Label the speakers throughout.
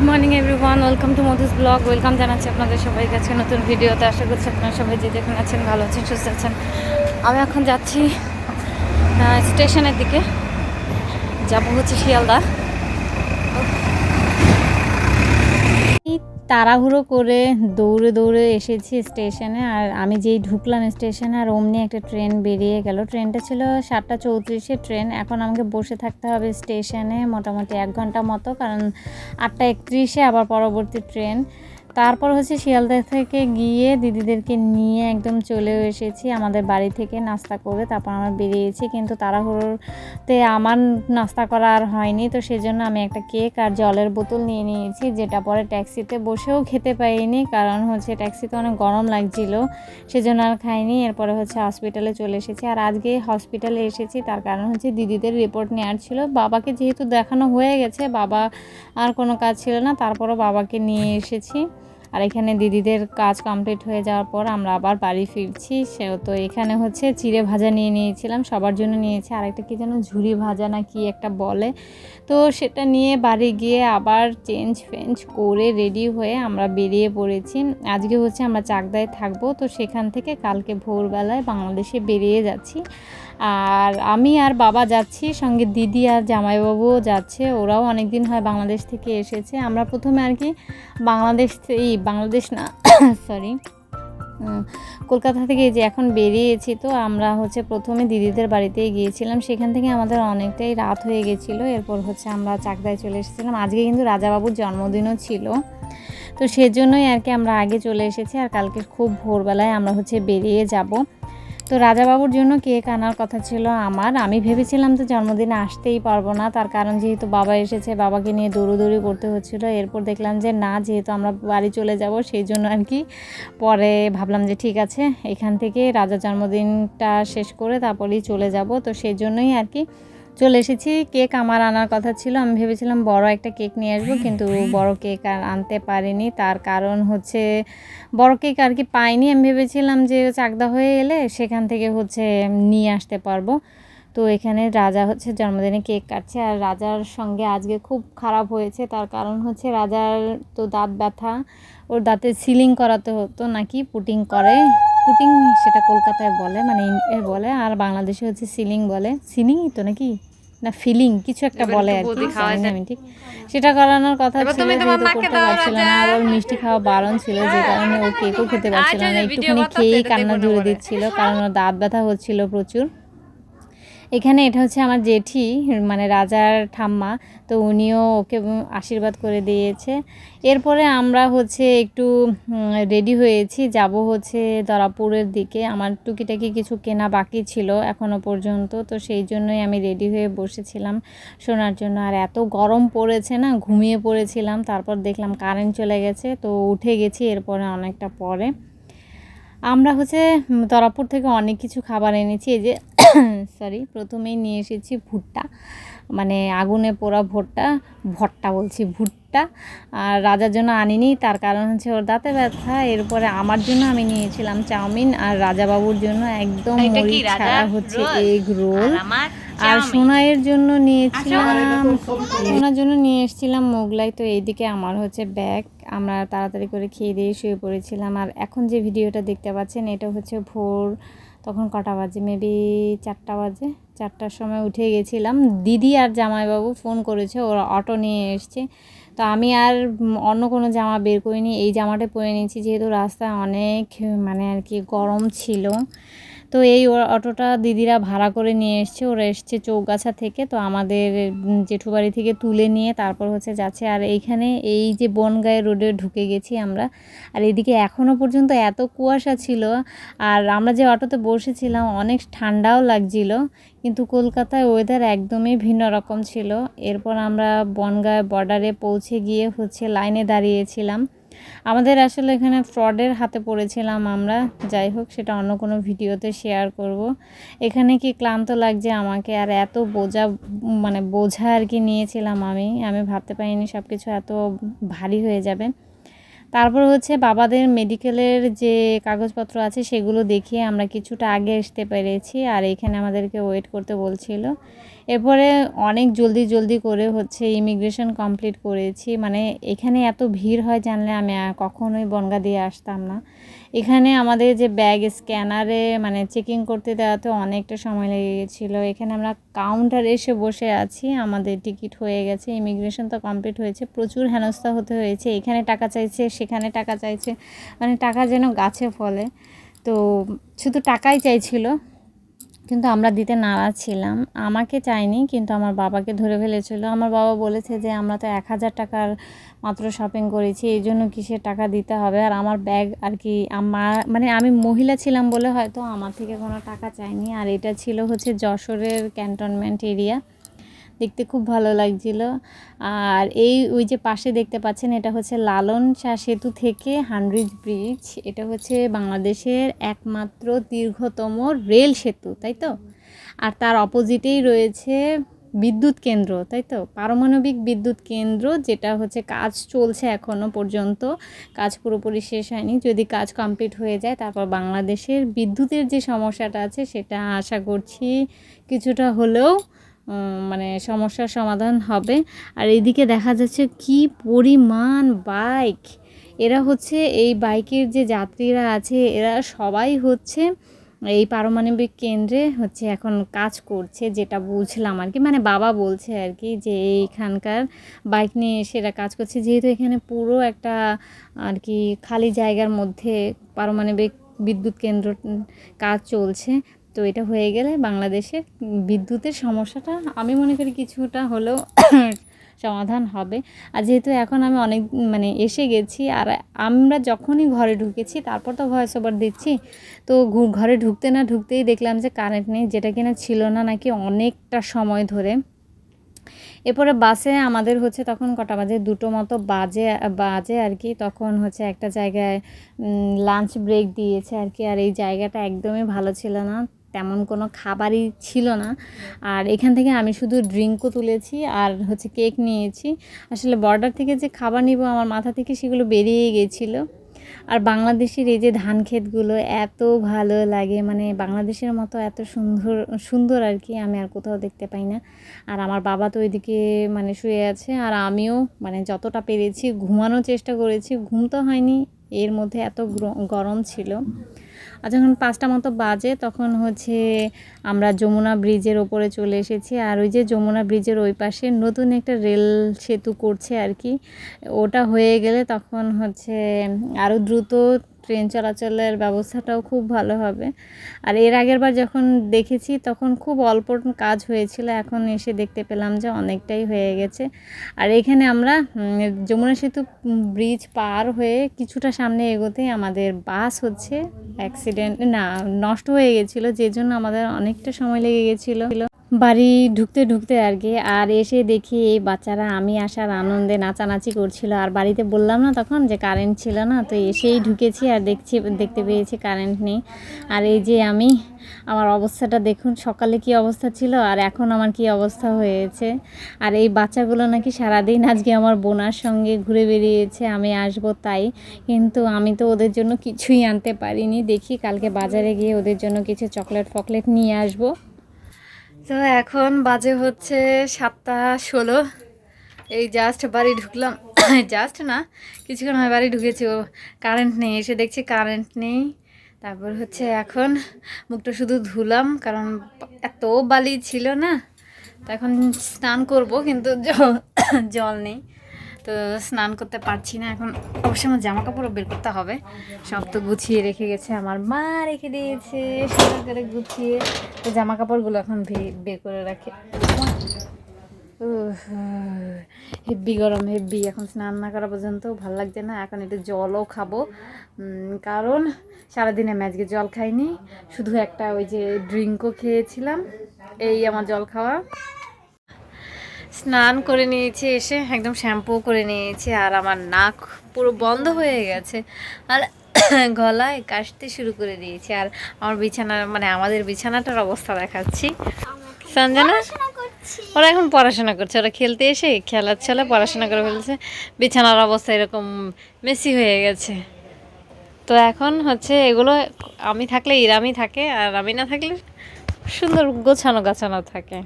Speaker 1: Good morning everyone welcome to Madhu's blog welcome জানাচ্ছি আপনাদের সবাই কাছে নতুন ভিডিওতে। আশা করছি আপনারা সবাই যে যেখানে আছেন, ভালো আছেন, সুস্থ আছেন। আমি এখন যাচ্ছি স্টেশনের দিকে। যাব হচ্ছে শিয়ালদা এই তাড়াহুড়ো করে দৌড়ে দৌড়ে এসেছি স্টেশনে আর আমি যেই ঢুকলাম স্টেশনে আর অমনি একটা ট্রেন বেরিয়ে গেল। ট্রেনটা ছিল সাতটা চৌত্রিশে ট্রেন। এখন আমাকে বসে থাকতে হবে স্টেশনে মোটামুটি এক ঘণ্টা মতো, কারণ আটটা একত্রিশে আবার পরবর্তী ট্রেন। তারপর হচ্ছে শিয়ালদা থেকে গিয়ে দিদিদেরকে নিয়ে একদম চলে এসেছি। আমাদের বাড়ি থেকে নাস্তা করে তারপর আমরা বেরিয়েছি। কিন্তু তাড়াহুড়োতে আমার নাস্তা করা আর হয়নি। তো সেজন্য আমি একটা কেক আর জলের বোতল নিয়ে নিয়েছি, যেটা পরে ট্যাক্সিতে বসেও খেতে পাইনি। কারণ হচ্ছে ট্যাক্সিতে অনেক গরম লাগছিল, সেজন্য আর খাইনি। এরপরে হচ্ছে হসপিটালে চলে এসেছি। আর আজকে হসপিটালে এসেছি, তার কারণ হচ্ছে দিদিদের রিপোর্ট নেওয়ার ছিল। বাবাকে যেহেতু দেখানো হয়ে গেছে, বাবা আর কোনো কাজ ছিল না, তারপরও বাবাকে নিয়ে এসেছি। আর এখানে দিদিদের কাজ কমপ্লিট হয়ে যাওয়ার পর আমরা আবার বাড়ি ফিরছি। সেও তো এখানে হচ্ছে চিড়ে ভাজা নিয়ে নিয়েছিলাম, সবার জন্য নিয়েছি। আর একটা কি যেন ঝুড়ি ভাজা না কি একটা বলে। তো সেটা নিয়ে বাড়ি গিয়ে আবার চেঞ্জ ফেঞ্জ করে রেডি হয়ে আমরা বেরিয়ে পড়েছি। আজকে হচ্ছে আমরা চাকদায় থাকব। তো সেখান থেকে কালকে ভোরবেলায় বাংলাদেশে বেরিয়ে যাচ্ছি। আর আমি আর বাবা যাচ্ছি, সঙ্গে দিদি আর জামাইবাবুও যাচ্ছে। ওরাও অনেক দিন হয় বাংলাদেশ থেকে এসেছে। আমরা প্রথমে আর কি বাংলাদেশ এই বাংলাদেশ না সরি কলকাতা থেকে যে এখন বেরিয়েছি তো আমরা হচ্ছে প্রথমে দিদিদের বাড়িতে গিয়েছিলাম। সেখান থেকে আমাদের অনেকটাই রাত হয়ে গেছিল। এরপর হচ্ছে আমরা চাকদায় চলে এসেছিলাম। আজকে কিন্তু রাজাবাবুর জন্মদিনও ছিল। তো সেজন্যই আর কি আমরা আগে চলে এসেছি। আর কালকে খুব ভোরবেলায় আমরা হচ্ছে বেরিয়ে যাব। তো রাজাবাবুর জন্য কেক আনার কথা ছিল আমার। আমি ভেবেছিলাম তো জন্মদিনে আসতেই পারব না। তার কারণ যেহেতু বাবা এসেছে, বাবাকে নিয়ে দৌড়োদৌড়ি করতে হচ্ছিল। এরপর দেখলাম যে না, যেহেতু আমরা বাড়ি চলে যাব, সেই জন্য আর কি পরে ভাবলাম যে ঠিক আছে, এখান থেকে রাজা জন্মদিনটা শেষ করে তারপরেই চলে যাব। তো সেই জন্যই আর কি চলে এসেছি। কেক আমার আনার কথা ছিল। আমি ভেবেছিলাম বড় একটা কেক নিয়ে আসব, কিন্তু বড় কেক আর আনতে পারিনি। তার কারণ হচ্ছে বড় কেক আর কি পাইনি। আমি ভেবেছিলাম যে চাকদা হয়ে এলে সেখান থেকে হচ্ছে নিয়ে আসতে পারব। তো এখানে রাজা হচ্ছে জন্মদিনে কেক কাটছে। আর রাজার সঙ্গে আজকে খুব খারাপ হয়েছে। তার কারণ হচ্ছে রাজার তো দাঁত ব্যথা। ওর দাঁতে সিলিং করাতে হতো নাকি, পুটিং করে। পুটিং সেটা কলকাতায় বলে মানে বলে, আর বাংলাদেশে হচ্ছে সিলিং বলে। সিলিংই তো নাকি? না ফিলিং কিছু একটা বলে আর কি। আমি ঠিক। সেটা করানোর কথা ছিল করতে পারছিল না আর ওর মিষ্টি খাওয়া বারণ ছিল যে কারণে ও কেকও খেতে পারছিল না একটুখানি খেয়েই কান্না জুড়ে দিচ্ছিল কারণ ওর দাঁত ব্যথা হচ্ছিল প্রচুর। এখানে এটা হচ্ছে আমার জেঠি মানে রাজার ঠাম্মা। তো উনিও ওকে আশীর্বাদ করে দিয়েছে। এরপরে আমরা হচ্ছে একটু রেডি হয়েছি। যাব হচ্ছে দরাপুরের দিকে। আমার টুকিটাকি কিছু কেনা বাকি ছিল এখনও পর্যন্ত। তো সেই জন্যই আমি রেডি হয়ে বসেছিলাম শোনার জন্য। আর এত গরম পড়েছে না, ঘুমিয়ে পড়েছিলাম। তারপর দেখলাম কারেন্ট চলে গেছে। তো উঠে গেছি এরপরে অনেকটা পরে। আমরা হচ্ছে তরাপুর থেকে অনেক কিছু খাবার এনেছি, এই যে সরি প্রথমেই নিয়ে এসেছি ভুট্টা। মানে আগুনে পোড়া ভুট্টা ভট্টা বলছি, ভুট্টা। আর রাজার জন্য আনিনি তার কারণ হচ্ছে ওর দাঁতে ব্যথা। এরপরে আমার জন্য আমি নিয়েছিলাম চাউমিন আর রাজাবাবুর জন্য একদম ছাড়া হচ্ছে? এগ রোল আর। সোনাইয়ের জন্য নিয়েছিলাম সোনার জন্য নিয়ে এসেছিলাম মোগলাই। তো এইদিকে আমার হচ্ছে ব্যাগ। আমরা তাড়াতাড়ি করে খেয়ে দিয়ে শুয়ে পড়েছিলাম। আর এখন যে ভিডিওটা দেখতে পাচ্ছেন এটা হচ্ছে ভোর। তখন কটা বাজে? মেবি চারটা বাজে। চারটার সময় উঠে গেছিলাম। দিদি আর জামাইবাবু ফোন করেছে ওরা অটো নিয়ে এসছে। তো আমি আর অন্য কোনো জামা বের করিনি। এই জামাটা পরে নিয়েছি যেহেতু রাস্তায় অনেক মানে আর কি গরম ছিল। তো এই অটোটা দিদিরা ভাড়া করে নিয়ে এসছে, ওরা এসছে চৌগাছা থেকে। তো আমাদের জেঠুবাড়ি থেকে তুলে নিয়ে তারপর হচ্ছে যাচ্ছে। আর এইখানে এই যে বনগাঁয় রোডে ঢুকে গেছি আমরা। আর এদিকে এখনও পর্যন্ত এত কুয়াশা ছিল। আর আমরা যে অটোতে বসেছিলাম, অনেক ঠান্ডাও লাগছিল। কিন্তু কলকাতায় ওয়েদার একদমই ভিন্ন রকম ছিল। এরপর আমরা বনগাঁ বর্ডারে পৌঁছে গিয়ে হচ্ছে লাইনে দাঁড়িয়েছিলাম। আমাদের আসলে এখানে ফ্রডের হাতে পড়েছিলাম আমরা। যাই হোক, সেটা অন্য কোনো ভিডিওতে শেয়ার করব। এখানে কি ক্লান্ত লাগছে আমাকে? আর এত বোঝা মানে বোঝা আর কি নিয়েছিলাম আমি। আমি ভাবতে পারিনি সব কিছু এত ভারী হয়ে যাবে। তারপর হচ্ছে বাবাদের মেডিকেলের যে কাগজপত্র আছে, সেগুলো দেখিয়ে আমরা কিছুটা আগে আসতে পেরেছি। আর এখানে আমাদেরকে ওয়েট করতে বলছিল। এরপরে অনেক জলদি জলদি করে হচ্ছে ইমিগ্রেশন কমপ্লিট করেছি। মানে এখানে এত ভিড় হয় জানলে আমি কখনোই বনগা দিয়ে আসতাম না। এখানে আমাদের যে ব্যাগ স্ক্যানারে মানে চেকিং করতে দেওয়াতে অনেকটা সময় লেগে গেছিল। এখানে আমরা কাউন্টার এসে বসে আছি, আমাদের টিকিট হয়ে গেছে, ইমিগ্রেশন তো কমপ্লিট হয়েছে, প্রচুর হেনস্থা হতে হয়েছে, এখানে টাকা চাইছে, সেখানে টাকা চাইছে মানে টাকা যেন গাছে ফলে। তো শুধু টাকাই চাইছিল কিন্তু আমরা দিতে নারাজ ছিলাম। আমাকে চাইনি কিন্তু আমার বাবাকে ধরে ফেলেছিল। আমার বাবা বলেছে যে, আমরা তো এক হাজার টাকার মাত্র শপিং করেছি, এই জন্য কিসের টাকা দিতে হবে? আর আমার ব্যাগ আর কি আমার মানে আমি মহিলা ছিলাম বলে হয়তো আমার থেকে কোনো টাকা চাইনি আর এটা ছিল হচ্ছে যশোরের ক্যান্টনমেন্ট এরিয়া দেখতে খুব ভালো লাগছিল। আর এই, ওই যে পাশে দেখতে পাচ্ছেন, এটা হচ্ছে লালন শাহ সেতু থেকে হান্ড্রিজ ব্রিজ। এটা হচ্ছে বাংলাদেশের একমাত্র দীর্ঘতম রেল সেতু, তাই তো? আর তার অপোজিটেই রয়েছে বিদ্যুৎ কেন্দ্র, তাই তো? পারমাণবিক বিদ্যুৎ কেন্দ্র, যেটা হচ্ছে কাজ চলছে এখনও পর্যন্ত। কাজ পুরোপুরি শেষ হয়নি। যদি কাজ কমপ্লিট হয়ে যায়, তারপর বাংলাদেশের বিদ্যুতের যে সমস্যাটা আছে, সেটা আশা করছি কিছুটা হলেও মানে সমস্যার সমাধান হবে। আর এদিকে দেখা যাচ্ছে কি পরিমাণ বাইক এরা হচ্ছে এই বাইকের যে যাত্রীরা আছে, এরা সবাই হচ্ছে এই পারমাণবিক কেন্দ্রে হচ্ছে এখন কাজ করছে, যেটা বুঝলাম আর কি। মানে বাবা বলছে আর কি যে এইখানকার বাইক নিয়ে এরা কাজ করছে। যেহেতু এখানে পুরো একটা আর কি খালি জায়গার মধ্যে পারমাণবিক বিদ্যুৎ কেন্দ্র কাজ চলছে তো এটা হয়ে গেলে বাংলাদেশে বিদ্যুতের সমস্যাটা আমি মনে করি কিছুটা হলেও সমাধান হবে। আর যেহেতু এখন আমি অনেক মানে এসে গেছি আর আমরা যখনই ঘরে ঢুকেছি, তারপর তো ভয়েস ওভার দিচ্ছি, তো ঘরে ঢুকতে না ঢুকতেই দেখলাম যে কারেন্ট নেই, যেটা কিনা ছিল না নাকি অনেকটা সময় ধরে। এরপরে বাসে আমাদের হচ্ছে তখন কটা বাজে? দুটো মতো বাজে বাজে আর কি। তখন হচ্ছে একটা জায়গায় লাঞ্চ ব্রেক দিয়েছে আর কি। আর এই জায়গাটা একদমই ভালো ছিল না। তেমন কোনো খাবারই ছিল না। আর এখান থেকে আমি শুধু ড্রিঙ্কও তুলেছি আর হচ্ছে কেক নিয়েছি। আসলে বর্ডার থেকে যে খাবার নিব আমার মাথা থেকে সেগুলো বেরিয়ে গেছিল। আর বাংলাদেশের এই যে ধান ক্ষেতগুলো এত ভালো লাগে মানে বাংলাদেশের মতো এত সুন্দর সুন্দর আর কি আমি আর কোথাও দেখতে পাই না। আর আমার বাবা তো ওইদিকে মানে শুয়ে আছে আর আমিও মানে যতটা পেরেছি ঘুমানোর চেষ্টা করেছি, ঘুম তো হয়নি, এর মধ্যে এত গরম ছিল। আর যখন পাঁচটা মতো বাজে, তখন হচ্ছে আমরা যমুনা ব্রিজের ওপরে চলে এসেছি। আর ওই যে যমুনা ব্রিজের ওই পাশে নতুন একটা রেল সেতু করছে আর কি। ওটা হয়ে গেলে তখন হচ্ছে আরও দ্রুত ট্রেন চলাচলের ব্যবস্থাটাও খুব ভালো হবে। আর এর আগের বার যখন দেখেছি, তখন খুব অল্প কাজ হয়েছিল। এখন এসে দেখতে পেলাম যে অনেকটাই হয়ে গেছে। আর এখানে আমরা যমুনা সেতু ব্রিজ পার হয়ে কিছুটা সামনে এগোতেই আমাদের বাস হচ্ছে। অ্যাক্সিডেন্ট না, নষ্ট হয়ে গেছিল যে জন্য আমাদের অনেকটা সময় লেগে গেছিল। বাড়ি ঢুকতে ঢুকতে আর কি, আর এসে দেখি এই বাচ্চারা আমি আসার আনন্দে নাচানাচি করছিল। আর বাড়িতে বললাম না তখন যে কারেন্ট ছিল না, তো এসেই ঢুকেছি আর দেখছি, দেখতে পেয়েছি কারেন্ট নেই। আর এই যে আমি, আমার অবস্থাটা দেখুন, সকালে কি অবস্থা ছিল আর এখন আমার কি অবস্থা হয়েছে। আর এই বাচ্চাগুলো নাকি সারাদিন আজকে আমার বোনার সঙ্গে ঘুরে বেরিয়েছে আমি আসব তাই। কিন্তু আমি তো ওদের জন্য কিছুই আনতে পারিনি। দেখি কালকে বাজারে গিয়ে ওদের জন্য কিছু চকলেট ফকলেট নিয়ে আসব। তো এখন বাজে হচ্ছে সাতটা ষোলো। এই জাস্ট বাড়ি ঢুকলাম। জাস্ট না, কিছুক্ষণ হয় বাড়ি ঢুকেছি, ও কারেন্ট নেই, এসে দেখছি কারেন্ট নেই। তারপর হচ্ছে এখন মুখটা শুধু ধুলাম, কারণ এত বালি ছিল না। তো এখন স্নান করব, কিন্তু জল নেই। তো স্নান করতে পারছি না। এখন অবশ্যই আমার জামা কাপড়ও বের করতে হবে। সব তো গুছিয়ে রেখে গেছে, আমার মা রেখে দিয়েছে, সুন্দর করে গুছিয়ে। তো জামা কাপড়গুলো এখন বের করে রাখে। হেব্বি গরম, হেব্বি। এখন স্নান না করা পর্যন্ত ভালো লাগছে না। এখন একটু জলও খাব। কারণ সারাদিনে ম্যাচকে জল খাইনি। শুধু একটা ওই যে ড্রিঙ্কও খেয়েছিলাম। এই আমার জল খাওয়া। স্নান করে নিয়েছি, এসে একদম শ্যাম্পু করে নিয়েছি আর আমার নাক পুরো বন্ধ হয়ে গেছে। আর গলায় কাশতে শুরু করে দিয়েছি আর আমার বিছানা মানে আমাদের বিছানাটার অবস্থা দেখাচ্ছি। সঞ্জনা? ওরা এখন পড়াশোনা করছে, ওরা খেলতে এসে খেলার ছলে পড়াশোনা করে ফেলছে। বিছানার অবস্থা এরকম মেসি হয়ে গেছে। তো এখন হচ্ছে এগুলো, আমি থাকলে ইরামি থাকে আর আমি না থাকলে সুন্দর গোছানো গাছানো থাকে।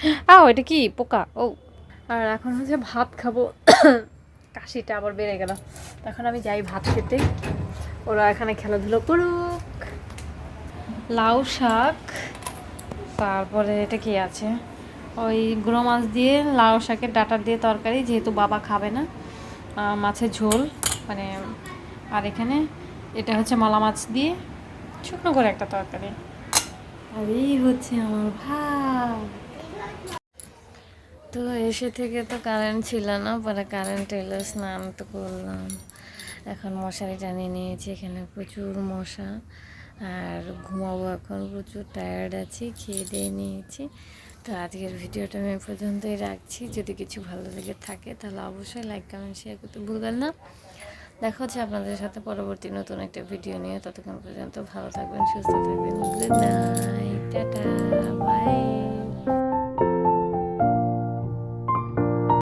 Speaker 2: আও এটা কি? পোকা? ও। আর এখন হচ্ছে ভাত খাব। কাশিটা আবার বেড়ে গেল। তখন আমি যাই ভাত খেতে। ওরা এখানে খেলাধুলো করুক। লাউ শাক। তারপরে এটা কি আছে? ওই গুঁড়ো মাছ দিয়ে, লাউ শাকের ডাটা দিয়ে তরকারি, যেহেতু বাবা খাবে না মাছের ঝোল মানে আর এখানে এটা হচ্ছে মলা মাছ দিয়ে শুকনো করে একটা তরকারি। আর এই হচ্ছে আমার ভাত।
Speaker 1: তো এসে থেকে তো কারেন্ট ছিল না, পরে কারেন্ট এলো, স্নান তো করলাম। এখন মশারি টানিয়ে নিয়েছি, এখানে প্রচুর মশা। আর ঘুমাবো এখন, প্রচুর টায়ার্ড আছি, খেয়ে দিয়ে নিয়েছি। তো আজকের ভিডিওটা আমি পর্যন্তই রাখছি। যদি কিছু ভালো লেগে থাকে, তাহলে অবশ্যই লাইক কমেন্ট শেয়ার করতে ভুলবেন না। দেখা হচ্ছে আপনাদের সাথে পরবর্তী নতুন একটা ভিডিও নিয়ে। ততক্ষণ পর্যন্ত ভালো থাকবেন, সুস্থ থাকবেন। বাই